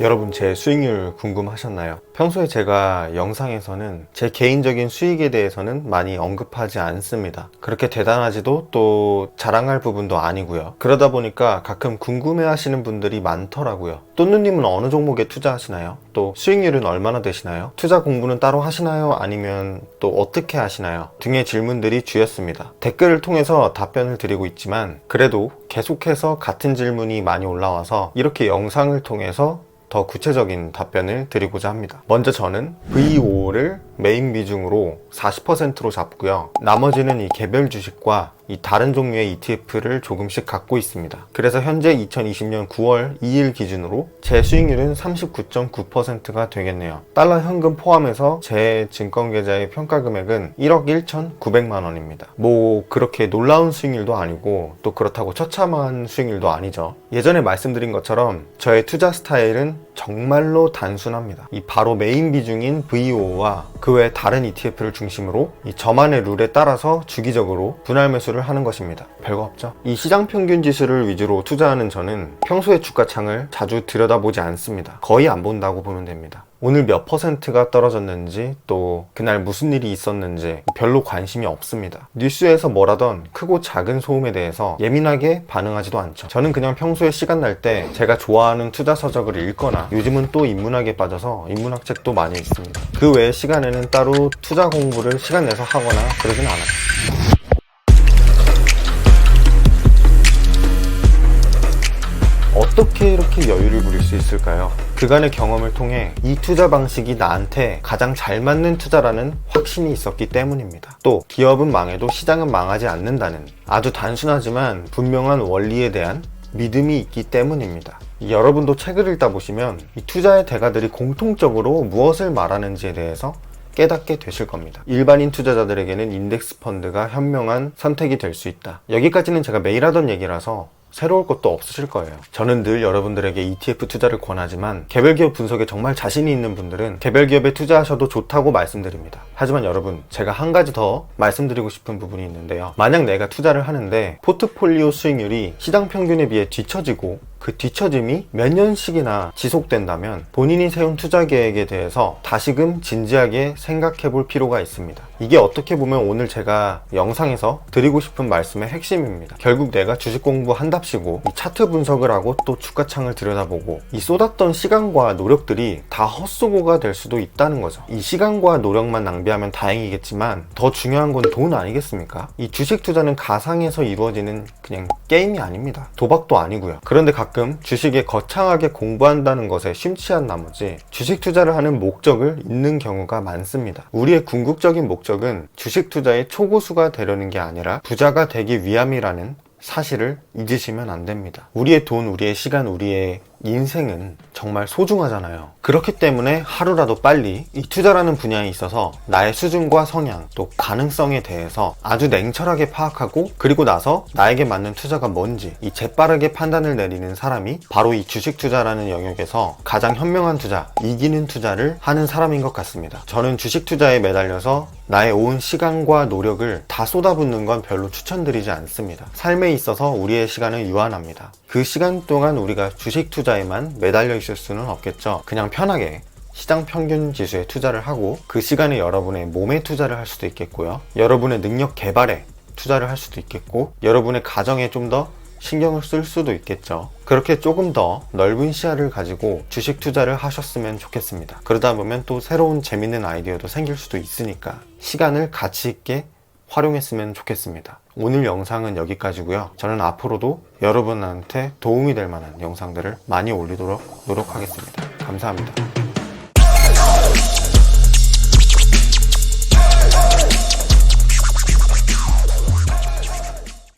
여러분 제 수익률 궁금하셨나요? 평소에 제가 영상에서는 제 개인적인 수익에 대해서는 많이 언급하지 않습니다. 그렇게 대단하지도 또 자랑할 부분도 아니고요. 그러다 보니까 가끔 궁금해 하시는 분들이 많더라고요. 또누님은 어느 종목에 투자하시나요? 또 수익률은 얼마나 되시나요? 투자 공부는 따로 하시나요? 아니면 또 어떻게 하시나요? 등의 질문들이 주였습니다. 댓글을 통해서 답변을 드리고 있지만 그래도 계속해서 같은 질문이 많이 올라와서 이렇게 영상을 통해서 더 구체적인 답변을 드리고자 합니다. 먼저 저는 VO를 메인 비중으로 40%로 잡고요. 나머지는 이 개별 주식과 이 다른 종류의 ETF를 조금씩 갖고 있습니다. 그래서 현재 2020년 9월 2일 기준으로 제 수익률은 39.9%가 되겠네요. 달러 현금 포함해서 제 증권 계좌의 평가 금액은 1억 1,900만 원입니다. 뭐 그렇게 놀라운 수익률도 아니고 또 그렇다고 처참한 수익률도 아니죠. 예전에 말씀드린 것처럼 저의 투자 스타일은 정말로 단순합니다. 이 바로 메인 비중인 VO와 그 외 다른 ETF를 중심으로 이 저만의 룰에 따라서 주기적으로 분할 매수 를 하는 것입니다. 별거 없죠. 이 시장 평균 지수를 위주로 투자하는 저는 평소에 주가 창을 자주 들여다보지 않습니다. 거의 안 본다고 보면 됩니다. 오늘 몇 퍼센트가 떨어졌는지 또 그날 무슨 일이 있었는지 별로 관심이 없습니다. 뉴스에서 뭐라던 크고 작은 소음에 대해서 예민하게 반응하지도 않죠. 저는 그냥 평소에 시간 날 때 제가 좋아하는 투자 서적을 읽거나 요즘은 또 인문학에 빠져서 인문학 책도 많이 읽습니다. 그 외의 시간에는 따로 투자 공부를 시간 내서 하거나 그러진 않아요. 어떻게 이렇게 여유를 부릴 수 있을까요? 그간의 경험을 통해 이 투자 방식이 나한테 가장 잘 맞는 투자라는 확신이 있었기 때문입니다. 또 기업은 망해도 시장은 망하지 않는다는 아주 단순하지만 분명한 원리에 대한 믿음이 있기 때문입니다. 여러분도 책을 읽다 보시면 이 투자의 대가들이 공통적으로 무엇을 말하는지에 대해서 깨닫게 되실 겁니다. 일반인 투자자들에게는 인덱스 펀드가 현명한 선택이 될 수 있다. 여기까지는 제가 매일 하던 얘기라서 새로울 것도 없으실 거예요. 저는 늘 여러분들에게 ETF 투자를 권하지만 개별 기업 분석에 정말 자신이 있는 분들은 개별 기업에 투자하셔도 좋다고 말씀드립니다. 하지만 여러분, 제가 한 가지 더 말씀드리고 싶은 부분이 있는데요. 만약 내가 투자를 하는데 포트폴리오 수익률이 시장 평균에 비해 뒤처지고 그 뒤처짐이 몇 년씩이나 지속된다면 본인이 세운 투자 계획에 대해서 다시금 진지하게 생각해 볼 필요가 있습니다. 이게 어떻게 보면 오늘 제가 영상에서 드리고 싶은 말씀의 핵심입니다. 결국 내가 주식 공부한답시고 이 차트 분석을 하고 또 주가창을 들여다보고 이 쏟았던 시간과 노력들이 다 헛수고가 될 수도 있다는 거죠. 이 시간과 노력만 낭비하면 다행이겠지만 더 중요한 건 돈 아니겠습니까? 이 주식 투자는 가상에서 이루어지는 그냥 게임이 아닙니다. 도박도 아니고요. 그런데 가끔 주식에 거창하게 공부한다는 것에 심취한 나머지 주식 투자를 하는 목적을 잊는 경우가 많습니다. 우리의 궁극적인 목적은 주식 투자의 초고수가 되려는 게 아니라 부자가 되기 위함이라는 사실을 잊으시면 안 됩니다. 우리의 돈, 우리의 시간, 우리의 인생은 정말 소중하잖아요. 그렇기 때문에 하루라도 빨리 이 투자라는 분야에 있어서 나의 수준과 성향 또 가능성에 대해서 아주 냉철하게 파악하고 그리고 나서 나에게 맞는 투자가 뭔지 이 재빠르게 판단을 내리는 사람이 바로 이 주식 투자라는 영역에서 가장 현명한 투자, 이기는 투자를 하는 사람인 것 같습니다. 저는 주식 투자에 매달려서 나의 온 시간과 노력을 다 쏟아붓는 건 별로 추천드리지 않습니다. 삶에 있어서 우리의 시간은 유한합니다. 그 시간 동안 우리가 투자에만 매달려 있을 수는 없겠죠. 그냥 편하게 시장 평균 지수에 투자를 하고 그 시간에 여러분의 몸에 투자를 할 수도 있겠고요. 여러분의 능력 개발에 투자를 할 수도 있겠고 여러분의 가정에 좀 더 신경을 쓸 수도 있겠죠. 그렇게 조금 더 넓은 시야를 가지고 주식 투자를 하셨으면 좋겠습니다. 그러다 보면 또 새로운 재밌는 아이디어도 생길 수도 있으니까 시간을 가치 있게 활용했으면 좋겠습니다. 오늘 영상은 여기까지고요. 저는 앞으로도 여러분한테 도움이 될 만한 영상들을 많이 올리도록 노력하겠습니다. 감사합니다.